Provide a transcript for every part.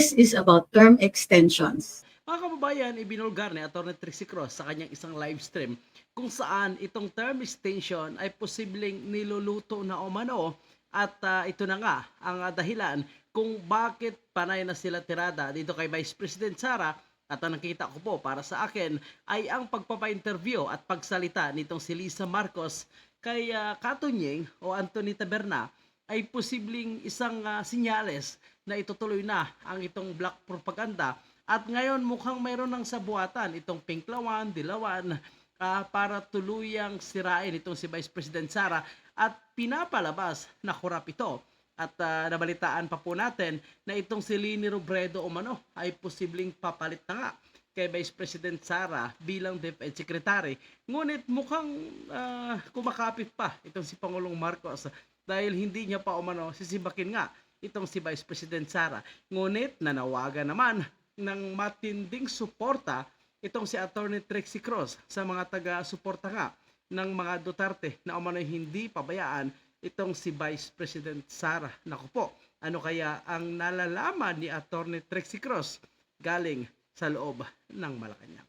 This is about term extensions. Mga kababayan, ibinulgar ni Atty. Trixie Cross sa kanyang isang live stream kung saan itong term extension ay posibleng niluluto na umano at ah, ito na nga ang ah, dahilan kung bakit panay na sila tirada dito kay Vice President Sara at ang nakita ko po para sa akin ay ang pagpapa-interview at pagsalita nitong si Lisa Marcos kay ah, Katunying o Anthony Taberna ay posibleng isang ah, sinyales na itutuloy na ang itong black propaganda at ngayon mukhang mayroon ng sabuatan itong Pinklawan, Dilawan ah, para tuluyang sirain itong si Vice President Sara at pinapalabas na kurap ito. At ah, nabalitaan pa po natin na itong si Lini Robredo umano ay posibleng papalit na nga kay Vice President Sara bilang DepEd Secretary. Ngunit mukhang ah, kumakapit pa itong si Pangulong Marcos dahil hindi niya pa umano sisibakin nga itong si Vice President Sara. Ngunit nanawagan naman ng matinding suporta itong si Attorney Trixie Cross sa mga taga-suporta nga ng mga Duterte na umano'y hindi pabayaan itong si Vice President Sara. Naku po, ano kaya ang nalalaman ni Attorney Trixie Cross galing sa loob ng Malacanang?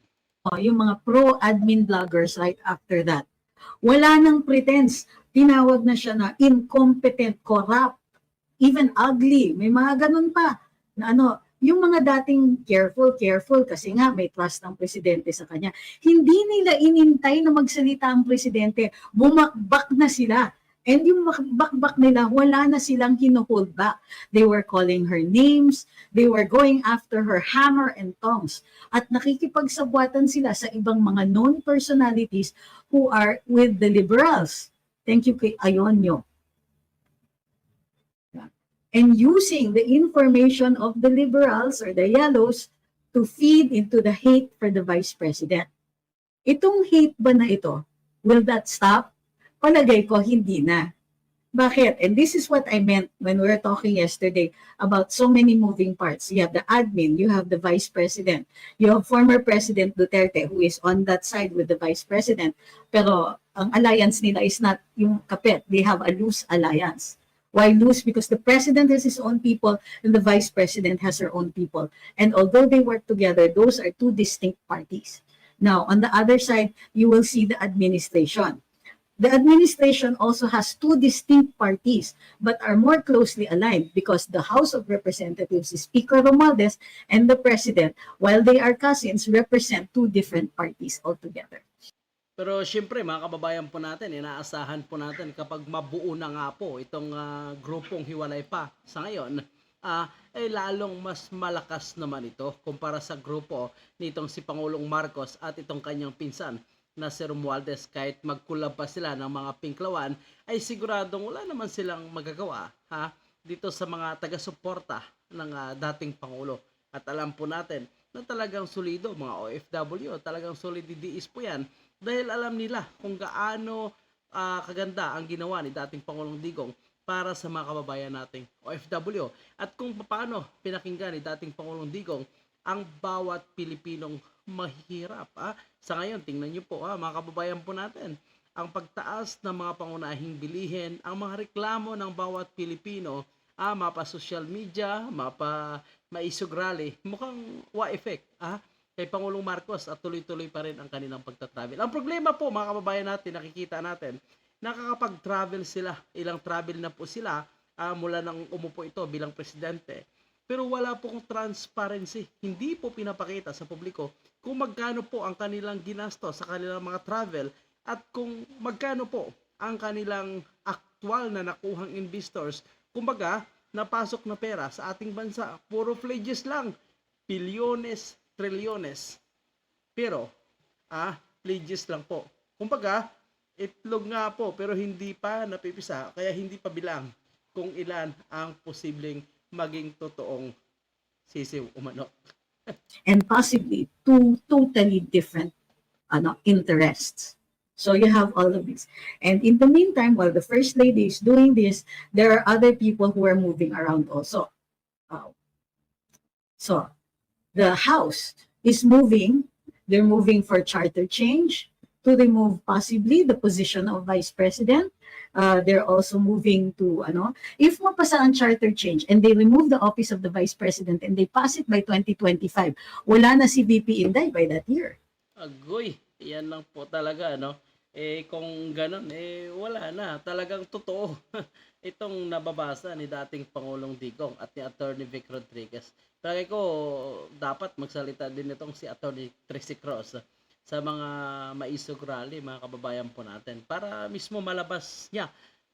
Oh, yung mga pro-admin bloggers right after that. Wala nang pretense. Tinawag na siya na incompetent, corrupt, even ugly. May mga ganun pa. Na ano, yung mga dating careful, careful kasi nga may trust ng presidente sa kanya. Hindi nila inintay na magsalita ang presidente. Bumakbak na sila. And yung bakbak nila, wala na silang hinuhold back. They were calling her names. They were going after her hammer and tongs. At nakikipagsabwatan sila sa ibang mga known personalities who are with the liberals. Thank you kay Ayonyo. And using the information of the liberals or the yellows to feed into the hate for the vice president. Itong hate ba na ito, will that stop? Palagay ko, hindi na. Bakit? And this is what I meant when we were talking yesterday about so many moving parts. You have the admin, you have the vice president, you have former President Duterte who is on that side with the vice president. Pero ang alliance nila is not yung kapit. They have a loose alliance. Why loose? Because the president has his own people and the vice president has her own people. And although they work together, those are two distinct parties. Now, on the other side, you will see the administration. The administration also has two distinct parties, but are more closely aligned because the House of Representatives is Speaker Romualdez and the President, while they are cousins, represent two different parties altogether. Pero syempre mga kababayan po natin, inaasahan po natin kapag mabuo na nga po itong ah, grupong hiwalay pa sa ngayon, ah eh lalong mas malakas naman ito kumpara sa grupo nitong si Pangulong Marcos at itong kanyang pinsan na si Romualdez kahit magkulab pa sila ng mga pinklawan ay siguradong wala naman silang magagawa ha dito sa mga taga-suporta ng ah, dating Pangulo. At alam po natin na talagang solido mga OFW, talagang solididiis po yan dahil alam nila kung gaano ah, kaganda ang ginawa ni dating Pangulong Digong para sa mga kababayan nating OFW at kung paano pinakinggan ni dating Pangulong Digong ang bawat Pilipinong mahirap. Ah. Sa ngayon, tingnan nyo po ah, mga kababayan po natin, ang pagtaas ng mga pangunahing bilihin, ang mga reklamo ng bawat Pilipino, ah, mapa social media, mapa maisog rally, mukhang wa effect. Ah kay Pangulong Marcos at tuloy-tuloy pa rin ang kanilang pagta-travel. Ang problema po mga kababayan natin, nakikita natin, nakakapag-travel sila, ilang travel na po sila ah, mula nang umupo ito bilang presidente. Pero wala po kong transparency. Hindi po pinapakita sa publiko kung magkano po ang kanilang ginasto sa kanilang mga travel at kung magkano po ang kanilang actual na nakuhang investors. Kumbaga, napasok na pera sa ating bansa. Puro pledges lang. Bilyones, trilyones. Pero, ah, pledges lang po. Kumbaga, itlog nga po pero hindi pa napipisa kaya hindi pa bilang kung ilan ang posibleng maging totoong sisiw umano. And possibly two totally different ano, interests. So you have all of this. And in the meantime, while the First Lady is doing this, there are other people who are moving around also. Uh, so the House is moving, they're moving for charter change, to remove possibly the position of vice president. Uh, they're also moving to, ano, if mapasa ang charter change and they remove the office of the vice president and they pass it by 2025, wala na si VP Inday by that year. Agoy, yan lang po talaga, no? Eh, kung ganun, eh, wala na. Talagang totoo. Itong nababasa ni dating Pangulong Digong at ni Attorney Vic Rodriguez. Palagi ko, dapat magsalita din itong si Attorney Trixie Cross sa mga maisog rally, mga kababayan po natin. Para mismo malabas niya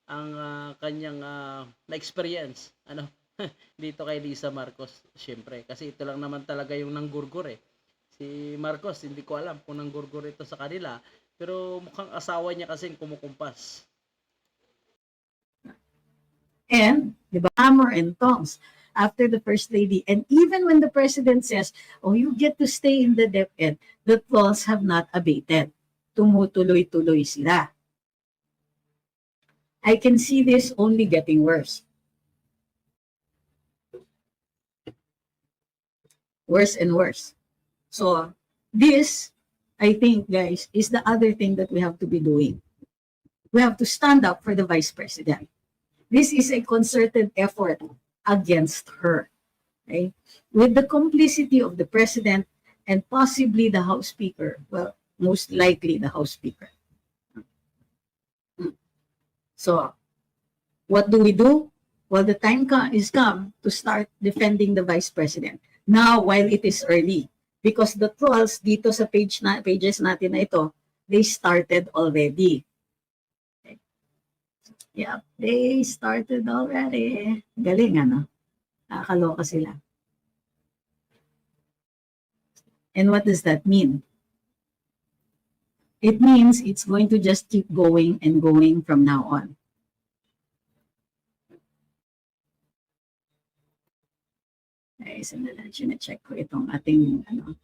ang ah, kanyang ah, na-experience ano, dito kay Lisa Marcos, syempre. Kasi ito lang naman talaga yung nanggurgur eh si Marcos, hindi ko alam kung nanggurgur ito sa kanila, pero mukhang asawa niya kasing kumukumpas. And, di ba, hammer and tongs after the first lady. And even when the president says, oh, you get to stay in the DepEd, the trolls have not abated. Tumutuloy-tuloy sila. I can see this only getting worse. Worse and worse. So, this, I think, guys, is the other thing that we have to be doing. We have to stand up for the vice president this is a concerted effort against her. Okay? With the complicity of the president and possibly the House Speaker. Well, most likely the House Speaker. So, what do we do? Well, the time co- is come to start defending the Vice President. Now, while it is early, because the trolls dito sa page na, pages natin na ito, they started already. Yep, they started already. Galing, ano? Nakakaloka sila. And what does that mean? It means it's going to just keep going and going from now on. Ay, sandali, check ko itong ating, ano,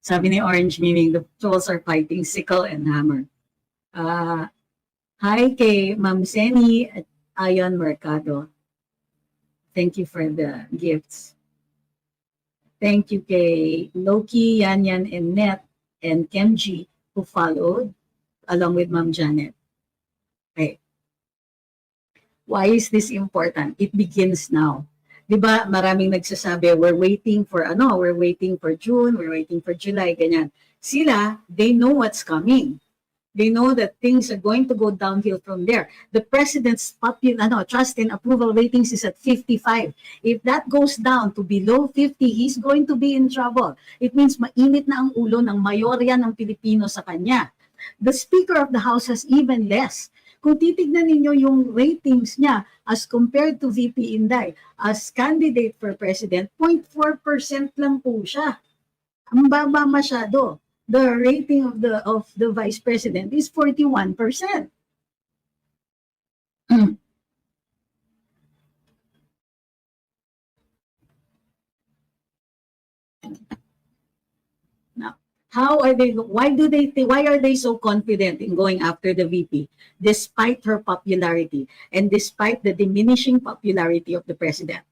Sabi ni Orange Meaning, the trolls are fighting sickle and hammer. Ah, hi kay Ma'am Seni at Ayon Mercado. Thank you for the gifts. Thank you kay Loki, Yan Yan, and Net, and Kenji who followed along with Ma'am Janet. Okay. Why is this important? It begins now. 'Di ba? Maraming nagsasabi we're waiting for ano we're waiting for June we're waiting for July ganyan. Sila they know what's coming. They know that things are going to go downhill from there. The president's popular ano trust and approval ratings is at 55 if that goes down to below 50 he's going to be in trouble. It means mainit na ang ulo ng mayorya ng Pilipino sa kanya. The speaker of the house has even less kung titignan ninyo yung ratings niya as compared to VP Inday as candidate for president, 0.4% lang po siya. Ang baba masyado. The rating of the of the vice president is 41%. Mm. Now, how are they why do they why are they so confident in going after the VP despite her popularity and despite the diminishing popularity of the president.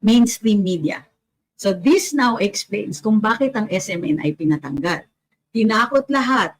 Mainstream media. So this now explains kung bakit ang SMN ay pinatanggal. Tinakot lahat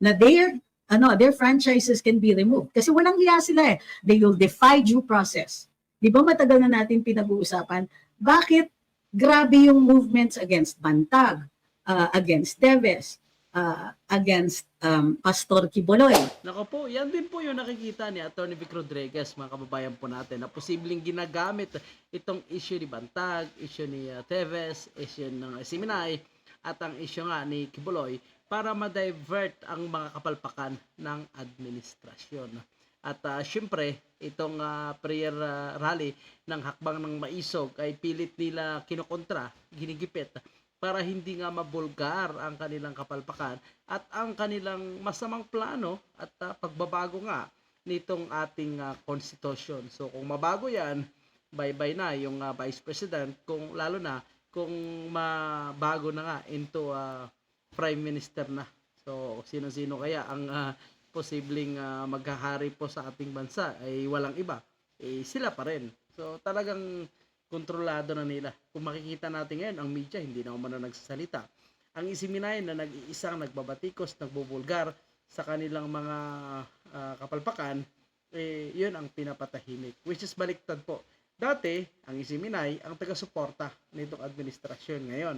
na their ano their franchises can be removed. Kasi walang hiya sila eh. They will defy due process. Di ba matagal na natin pinag-uusapan? Bakit grabe yung movements against Bantag uh, against Teves, uh, against um, Pastor Kiboloy. Nako po, yan din po yung nakikita ni Attorney Vic Rodriguez, mga kababayan po natin, na posibleng ginagamit itong issue ni Bantag, issue ni uh, Teves, issue ng Siminay, at ang issue nga ni Kibuloy para ma-divert ang mga kapalpakan ng administrasyon. At uh, syempre, itong uh, prayer uh, rally ng hakbang ng maisog ay pilit nila kinokontra, ginigipit para hindi nga mabulgar ang kanilang kapalpakan at ang kanilang masamang plano at uh, pagbabago nga nitong ating uh, konstitusyon. So kung mabago 'yan, bye-bye na yung uh, Vice President kung lalo na kung mabago na nga into uh, Prime Minister na. So sino-sino kaya ang uh, posibleng uh, maghahari po sa ating bansa ay walang iba. Eh, sila pa rin. So talagang kontrolado na nila. Kung makikita natin ngayon, ang media hindi na umano nagsasalita. Ang isiminay na nag-iisang nagbabatikos, nagbubulgar sa kanilang mga ah, kapalpakan, eh, yun ang pinapatahimik. Which is baliktad po. Dati, ang isiminay, ang taga-suporta nitong administrasyon ngayon.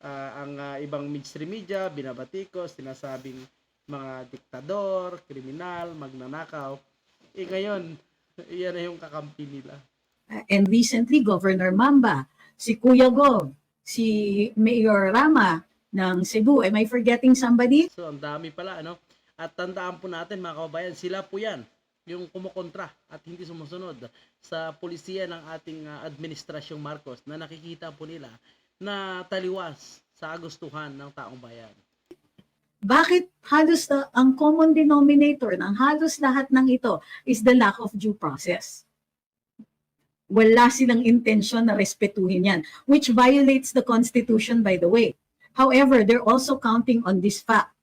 Ah, ang ah, ibang mainstream media, binabatikos, sinasabing mga diktador, kriminal, magnanakaw. Eh ngayon, yan na yung kakampi nila. Uh, And recently, Governor Mamba, si Kuya Gov, si Mayor Rama ng Cebu. Am I forgetting somebody? So, ang dami pala, ano? At tandaan po natin, mga kababayan, sila po yan, yung kumukontra at hindi sumusunod sa polisiya ng ating ah, administrasyong Marcos na nakikita po nila na taliwas sa gustuhan ng taong bayan. Bakit halos na, ang common denominator ng halos lahat ng ito is the lack of due process? Wala silang intensyon na respetuhin yan, which violates the Constitution by the way. However, they're also counting on this fact.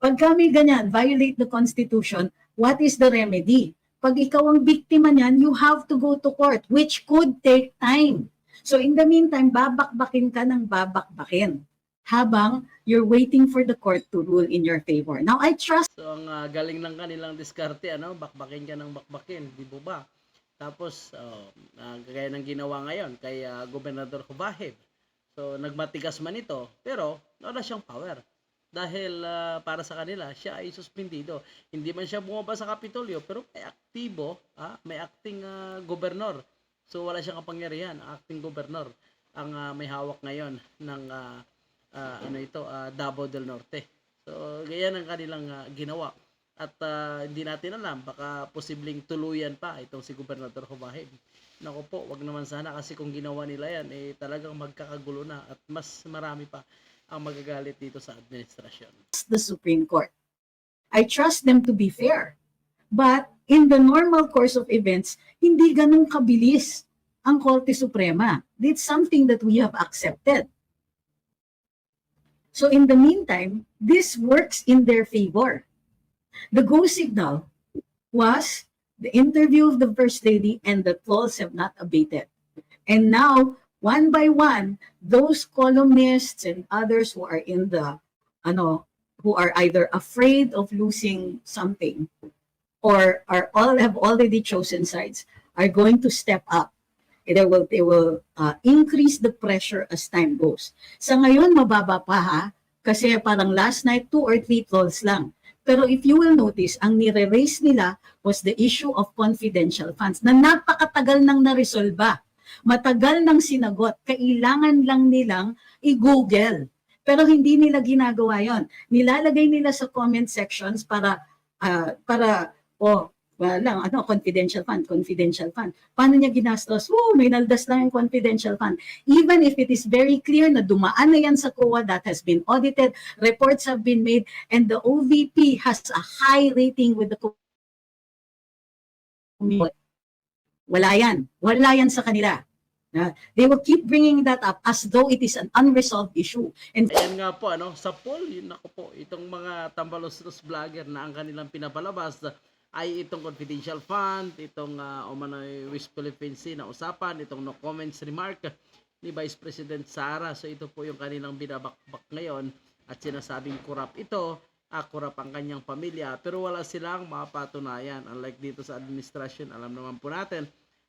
Pag kami ganyan, violate the Constitution, what is the remedy? Pag ikaw ang biktima niyan, you have to go to court, which could take time. So in the meantime, babakbakin ka ng babakbakin habang you're waiting for the court to rule in your favor. Now, I trust So, ang ah, galing ng kanilang diskarte, ano, bakbakin ka ng bakbakin, di ba ba? Tapos, oh, ah, gaya ng ginawa ngayon kay ah, Gobernador Kubahib. So, nagmatigas man ito, pero wala siyang power. Dahil ah, para sa kanila, siya ay suspindido. Hindi man siya bumaba sa Kapitolyo, pero may aktibo, ah, may acting ah, gobernador. So, wala siyang kapangyarihan, acting gobernador ang ah, may hawak ngayon ng ah, ah, ano ito, ah, Davao del Norte. So, ganyan ang kanilang ah, ginawa. At ah, hindi natin alam, baka posibleng tuluyan pa itong si Gobernador Humahib. Nako po, wag naman sana kasi kung ginawa nila yan, eh talagang magkakagulo na at mas marami pa ang magagalit dito sa administrasyon. the Supreme Court. I trust them to be fair. But in the normal course of events, hindi ganun kabilis ang Korte Suprema. It's something that we have accepted. So in the meantime, this works in their favor. The go signal was the interview of the First Lady and the trolls have not abated. And now, one by one, those columnists and others who are in the, ano, who are either afraid of losing something or are all have already chosen sides are going to step up. They will they will uh, increase the pressure as time goes. Sa ngayon mababa pa ha kasi parang last night two or three trolls lang. Pero if you will notice, ang nire-raise nila was the issue of confidential funds na napakatagal nang naresolba. Matagal nang sinagot. Kailangan lang nilang i-google. Pero hindi nila ginagawa yon. Nilalagay nila sa comment sections para ah, para oh walang ano confidential fund confidential fund. Paano niya ginastos? Oh may naldas lang yung confidential fund. Even if it is very clear na dumaan na yan sa COA that has been audited reports have been made and the OVP has a high rating with the community. Wala yan. Wala yan sa kanila. They will keep bringing that up as though it is an unresolved issue. And Ayan nga po, ano, sa poll, yun ako po, itong mga tambalos-los vlogger na ang kanilang pinapalabas ay itong confidential fund, itong uh, umano'y West Philippine na usapan, itong no comments remark ni Vice President Sara. So ito po yung kanilang binabakbak ngayon at sinasabing kurap ito, ah, kurap ang kanyang pamilya, pero wala silang mapatunayan. Unlike dito sa administration, alam naman po natin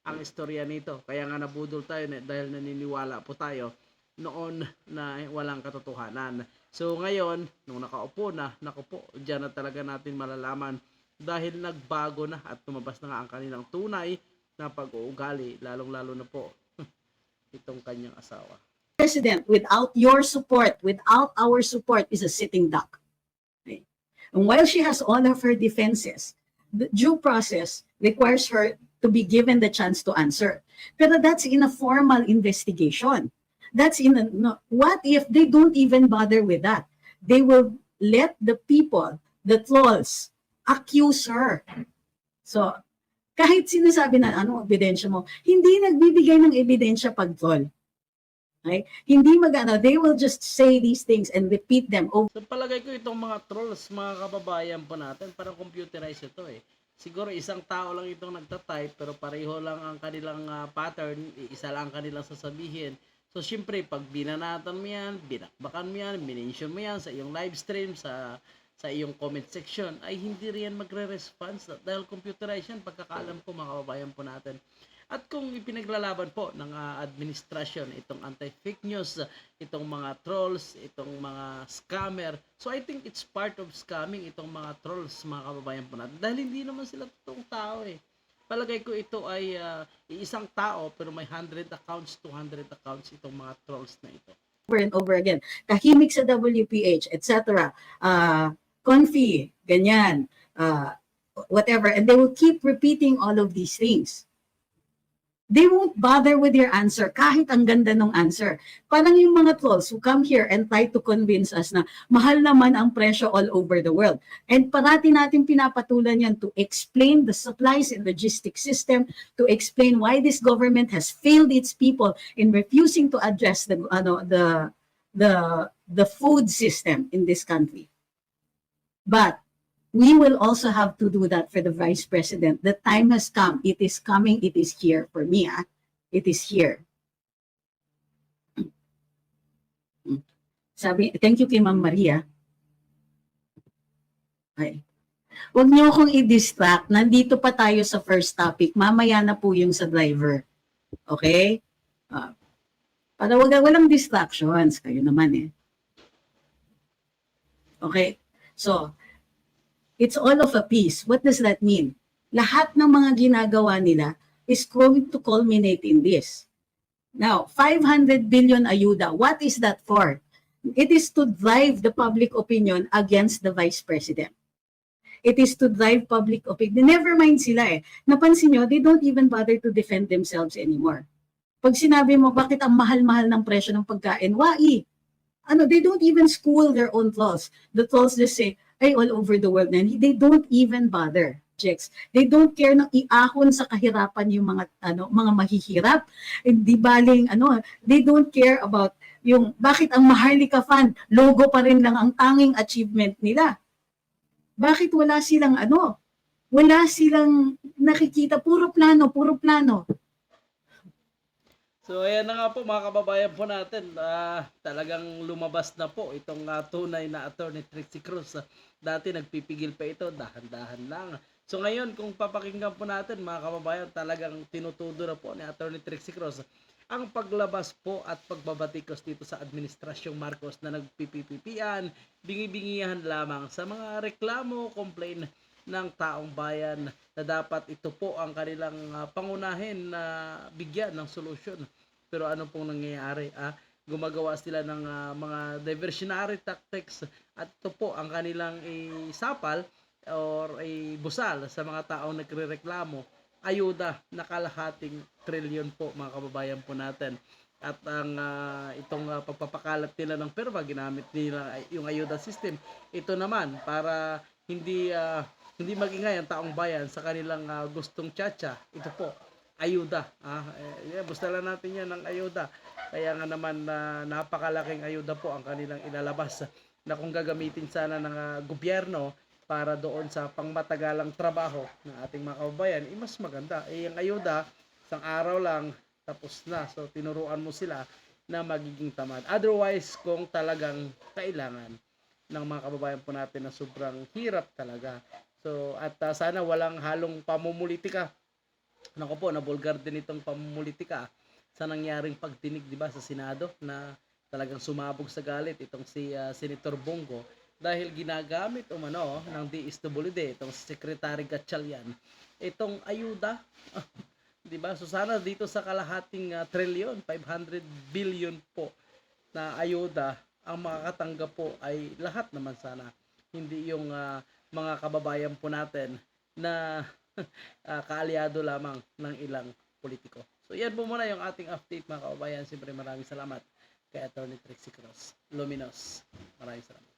ang istorya nito. Kaya nga nabudol tayo na- dahil naniniwala po tayo noon na walang katotohanan. So ngayon, nung nakaupo na, naku po, dyan na talaga natin malalaman dahil nagbago na at tumabas na nga ang kanilang tunay na pag-uugali, lalong-lalo na po itong kanyang asawa. president without your support, without our support, is a sitting duck. Okay? And while she has all of her defenses, the due process requires her to be given the chance to answer. Pero that's in a formal investigation. That's in a, no, what if they don't even bother with that? They will let the people, the trolls, accuse her. So, kahit sinasabi na ano ebidensya mo, hindi nagbibigay ng ebidensya pag troll. Okay? Hindi magana, they will just say these things and repeat them over So palagay ko itong mga trolls, mga kababayan po natin, parang computerized ito eh. siguro isang tao lang itong nagta-type pero pareho lang ang kanilang ah, pattern, isa lang ang kanilang sasabihin. So, syempre, pag binanatan mo yan, binakbakan mo yan, minention mo yan sa iyong live stream, sa sa iyong comment section, ay hindi riyan magre-response dahil computerized yan, pagkakaalam ko mga kababayan po natin. At kung ipinaglalaban po ng ah, administrasyon itong anti-fake news, itong mga trolls, itong mga scammer, so I think it's part of scamming itong mga trolls mga kababayan po natin. Dahil hindi naman sila totoong tao eh. Palagay ko ito ay ah, isang tao pero may 100 accounts, 200 accounts itong mga trolls na ito. over and over again. Tahimik sa WPH, etc. Uh, Confi, ganyan, uh, whatever. And they will keep repeating all of these things. They won't bother with your answer kahit ang ganda ng answer. Parang yung mga trolls who come here and try to convince us na mahal naman ang presyo all over the world. And parati natin pinapatulan yan to explain the supplies and logistics system, to explain why this government has failed its people in refusing to address the ano the the the food system in this country. But we will also have to do that for the vice president. The time has come. It is coming. It is here for me. Ah. It is here. Sabi, thank you kay Ma'am Maria. Ay. Huwag niyo akong i-distract. Nandito pa tayo sa first topic. Mamaya na po yung sa driver. Okay? Ah, para wag walang distractions. Kayo naman eh. Okay? So, it's all of a piece. What does that mean? Lahat ng mga ginagawa nila is going to culminate in this. Now, 500 billion ayuda, what is that for? It is to drive the public opinion against the vice president. It is to drive public opinion. Never mind sila eh. Napansin nyo, they don't even bother to defend themselves anymore. Pag sinabi mo, bakit ang mahal-mahal ng presyo ng pagkain? Wai! Ano, they don't even school their own trolls. The trolls just say, ay, all over the world na. They don't even bother. Jex. They don't care na iahon sa kahirapan yung mga ano mga mahihirap. Hindi baling ano, they don't care about yung bakit ang Maharlika Fund logo pa rin lang ang tanging achievement nila. Bakit wala silang ano? Wala silang nakikita puro plano, puro plano. So ayan na nga po mga kababayan po natin, ah, talagang lumabas na po itong ah, tunay na attorney Trixie Cruz. Ah, dati nagpipigil pa ito, dahan-dahan lang. So ngayon kung papakinggan po natin mga kababayan, talagang tinutudo na po ni attorney Trixie Cruz ang paglabas po at pagbabatikos dito sa administrasyong Marcos na nagpipipipian, bingi-bingihan lamang sa mga reklamo, complain ng taong bayan na dapat ito po ang kanilang ah, pangunahin na bigyan ng solusyon. Pero ano pong nangyayari? Ah, gumagawa sila ng ah, mga diversionary tactics at ito po ang kanilang isapal or ibusal sa mga taong nagrereklamo ayuda na kalahating trilyon po mga kababayan po natin at ang ah, itong ah, pagpapakalat nila ng perma ginamit nila yung ayuda system ito naman para hindi ah, hindi magingay ang taong bayan sa kanilang ah, gustong tsatsya ito po ayuda ah eh, gusto lang natin yan ng ayuda kaya nga naman na napakalaking ayuda po ang kanilang ilalabas na kung gagamitin sana ng ah, gobyerno para doon sa pangmatagalang trabaho ng ating mga kababayan, eh, mas maganda. Eh, ang ayuda, isang araw lang, tapos na. So, tinuruan mo sila na magiging tamad. Otherwise, kung talagang kailangan ng mga kababayan po natin na sobrang hirap talaga. So, at ah, sana walang halong pamumulitika. Nako po, nabulgar din itong pamumulitika. Sa nangyaring pagtinig, di ba, sa Senado na talagang sumabog sa galit itong si ah, Senator Bongo dahil ginagamit umano ng DSWD itong Secretary Gatchalian itong ayuda. 'di ba? So sana dito sa kalahating ah, trilyon 500 billion po na ayuda ang makakatanggap po ay lahat naman sana. Hindi yung ah, mga kababayan po natin na ah, kaalyado lamang ng ilang politiko. So yan po muna yung ating update mga kababayan. Siyempre maraming salamat kay Attorney Trixie Cross Luminos. Maraming salamat